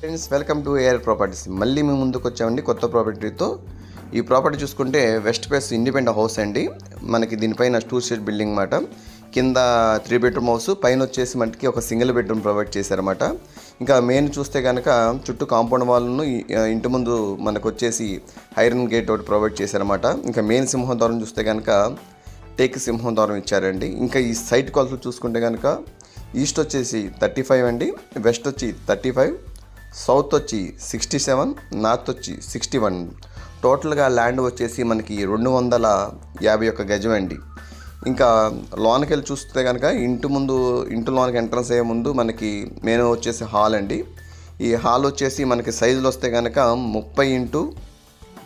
Friends welcome to AR properties మళ్ళీ మేము ముందుకు వచ్చామండి కొత్త ప్రాపర్టీతో. ఈ ప్రాపర్టీ చూసుకుంటే వెస్ట్ ప్లేస్ ఇండిపెండెంట్ హౌస్ అండి. మనకి దీనిపైన టూ స్టేట్ బిల్డింగ్ మాట. కింద త్రీ బెడ్రూమ్ హౌస్ పైన వచ్చేసి మనకి ఒక సింగిల్ బెడ్రూమ్ ప్రొవైడ్ చేశారన్నమాట. ఇంకా మెయిన్ చూస్తే కనుక చుట్టూ కాంపౌండ్ వాళ్ళను ఇంటి ముందు మనకు వచ్చేసి ఐరన్ గేట్ ఒకటి ప్రొవైడ్ చేశారన్నమాట. ఇంకా మెయిన్ సింహం ద్వారం చూస్తే కనుక టేక్ సింహం ద్వారం ఇచ్చారండి. ఇంకా ఈ సైట్ కాల్స్ చూసుకుంటే కనుక ఈస్ట్ వచ్చేసి థర్టీ ఫైవ్ అండి. వెస్ట్ వచ్చి థర్టీ ఫైవ్ సౌత్ వచ్చి సిక్స్టీ సెవెన్ నార్త్ వచ్చి సిక్స్టీ వన్. టోటల్గా ల్యాండ్ వచ్చేసి మనకి రెండు వందల యాభై ఒక్క గజం అండి. ఇంకా లోనకి వెళ్ళి చూస్తే కనుక ఇంటి ముందు ఇంటి లోనకి ఎంట్రన్స్ అయ్యే ముందు మనకి మెయిన్ వచ్చేసి హాల్ అండి. ఈ హాల్ వచ్చేసి మనకి సైజులు వస్తే కనుక ముప్పై ఇంటూ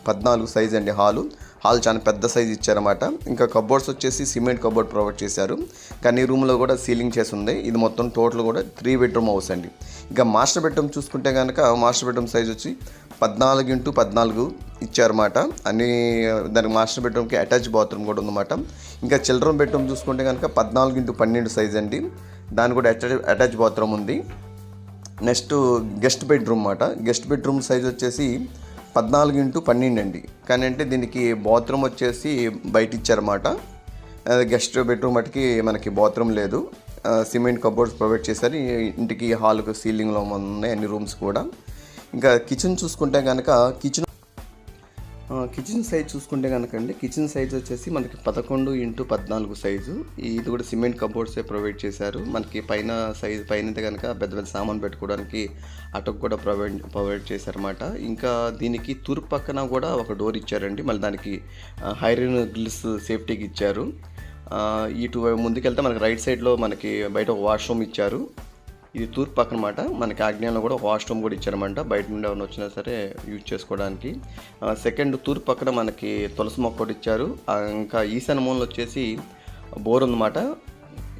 పద్నాలుగు సైజ్ అండి హాలు. హాల్ చాలా పెద్ద సైజ్ ఇచ్చారన్నమాట. ఇంకా కబోర్డ్స్ వచ్చేసి సిమెంట్ కబోర్డ్ ప్రొవైడ్ చేశారు. కానీ రూమ్లో కూడా సీలింగ్ చేసి ఉంది. ఇది మొత్తం టోటల్ కూడా త్రీ బెడ్రూమ్ హౌస్ అండి. ఇంకా మాస్టర్ బెడ్రూమ్ చూసుకుంటే కనుక మాస్టర్ బెడ్రూమ్ సైజ్ వచ్చి పద్నాలుగు ఇంటూ పద్నాలుగు ఇచ్చారన్నమాట. అన్ని దానికి మాస్టర్ బెడ్రూమ్కి అటాచ్ బాత్రూమ్ కూడా ఉందన్నమాట. ఇంకా చిల్డ్రన్ బెడ్రూమ్ చూసుకుంటే కనుక పద్నాలుగు ఇంటూ పన్నెండు సైజ్ అండి. దాని కూడా అటాచ్ అటాచ్ బాత్రూమ్ ఉంది. నెక్స్ట్ గెస్ట్ బెడ్రూమ్ అన్నమాట. గెస్ట్ బెడ్రూమ్ సైజ్ వచ్చేసి పద్నాలుగు ఇంటూ పన్నెండు అండి కానీ అంటే దీనికి బాత్రూమ్ వచ్చేసి బయట ఇచ్చారన్నమాట గెస్ట్ బెడ్రూమ్ మటుకి మనకి బాత్రూమ్ లేదు. సిమెంట్ కబోర్డ్స్ ప్రొవైడ్ చేశారు. ఇంటికి హాల్కు సీలింగ్లో ఉన్నాయి అన్ని రూమ్స్ కూడా. ఇంకా కిచెన్ చూసుకుంటే కనుక కిచెన్ కిచెన్ సైజ్ చూసుకుంటే కనుకండి కిచెన్ సైజ్ వచ్చేసి మనకి పదకొండు ఇంటూ పద్నాలుగు సైజు ఇది కూడా సిమెంట్ కబోర్డ్సే ప్రొవైడ్ చేశారు. మనకి పైన సైజ్ పైన కనుక పెద్ద పెద్ద సామాన్ పెట్టుకోవడానికి అటకు కూడా ప్రొవైడ్ ప్రొవైడ్ చేశారన్నమాట. ఇంకా దీనికి తూర్పు పక్కన కూడా ఒక డోర్ ఇచ్చారండి. మళ్ళీ దానికి హైరన్ గ్రిల్స్ సేఫ్టీకి ఇచ్చారు. ఇటు ముందుకెళ్తే మనకి రైట్ సైడ్లో మనకి బయట ఒక వాష్రూమ్ ఇచ్చారు. ఇది తూర్పు పక్కన మాట. మనకి ఆగ్నేయంలో కూడా ఒక వాష్రూమ్ కూడా ఇచ్చారనమాట బయట నుండి ఎవరిని వచ్చినా సరే యూజ్ చేసుకోవడానికి. సెకండ్ తూర్పు పక్కన మనకి తులసి మొక్క ఒకటి ఇచ్చారు. ఇంకా ఈశాన్య మూలలో వచ్చేసి బోర్ ఉందన్నమాట.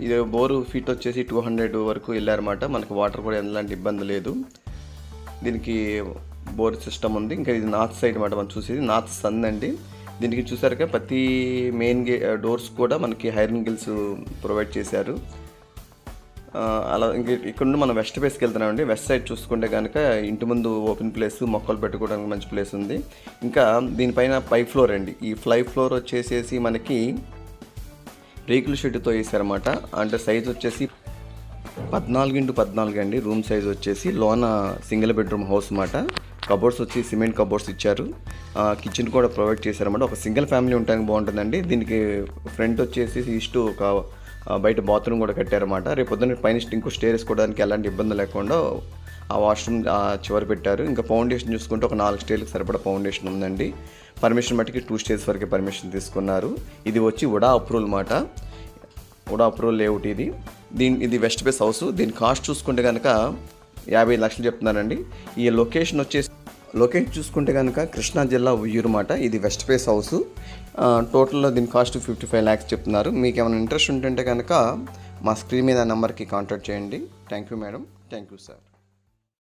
ఇది బోరు ఫీట్ వచ్చేసి టూ హండ్రెడ్ వరకు వెళ్ళారన్నమాట. మనకి వాటర్ కూడా ఎలాంటి ఇబ్బంది లేదు. దీనికి బోర్ సిస్టమ్ ఉంది. ఇంకా ఇది నార్త్ సైడ్ అనమాట మనం చూసేది. నార్త్ సన్ అండి. దీనికి చూసారుగా ప్రతి మెయిన్ గే డోర్స్ కూడా మనకి హైరన్ గిల్స్ ప్రొవైడ్ చేశారు. అలా ఇంక ఇక్కడ నుండి మనం వెస్ట్ ఫేస్కి వెళ్తున్నామండి. వెస్ట్ సైడ్ చూసుకుంటే కనుక ఇంటి ముందు ఓపెన్ ప్లేస్ మొక్కలు పెట్టుకోవడానికి మంచి ప్లేస్ ఉంది. ఇంకా దీనిపైన పై ఫ్లోర్ అండి. ఈ ఫ్లై ఫ్లోర్ వచ్చేసేసి మనకి రేకుల షెడ్తో వేసారన్నమాట అంటే సైజ్ వచ్చేసి పద్నాలుగు ఇంటూ పద్నాలుగు అండి. రూమ్ సైజ్ వచ్చేసి లోన సింగిల్ బెడ్రూమ్ హౌస్ అన్నమాట. కబోర్డ్స్ వచ్చి సిమెంట్ కబోర్డ్స్ ఇచ్చారు. కిచెన్ కూడా ప్రొవైడ్ చేశారన్నమాట. ఒక సింగిల్ ఫ్యామిలీ ఉండడానికి బాగుంటుందండి. దీనికి ఫ్రంట్ వచ్చేసి ఈస్ట్ ఒక బయట బాత్రూమ్ కూడా కట్టారన్నమాట. రేపు పొద్దున్న పైన ఇంకో స్టేర్ వేసుకోవడానికి ఎలాంటి ఇబ్బంది లేకుండా ఆ వాష్రూమ్ చివరి పెట్టారు. ఇంకా ఫౌండేషన్ చూసుకుంటే ఒక నాలుగు స్టేర్లకు సరిపడా ఫౌండేషన్ ఉందండి. పర్మిషన్ మట్టుకి టూ స్టేర్స్ వరకు పర్మిషన్ తీసుకున్నారు. ఇది వచ్చి ఉడా అప్రూవల్ మాట. ఉడా అప్రూవల్ లేఅవుట్ ఇది. దీని ఇది వెస్ట్ బేస్ హౌస్. దీని కాస్ట్ చూసుకుంటే కనుక యాభై లక్షలు చెప్తున్నానండి ఈ లొకేషన్ వచ్చేసి లొకేషన్ చూసుకుంటే కనుక కృష్ణా జిల్లా ఉయ్యూరు మాట. ఇది వెస్ట్ ఫేస్ హౌస్. టోటల్లో దీని కాస్ట్ ఫిఫ్టీ ఫైవ్ ల్యాక్స్ చెప్తున్నారు. మీకు ఏమైనా ఇంట్రెస్ట్ ఉంటుంటే కనుక మా స్క్రీన్ మీద నెంబర్కి కాంటాక్ట్ చేయండి. Thank you madam. Thank you sir.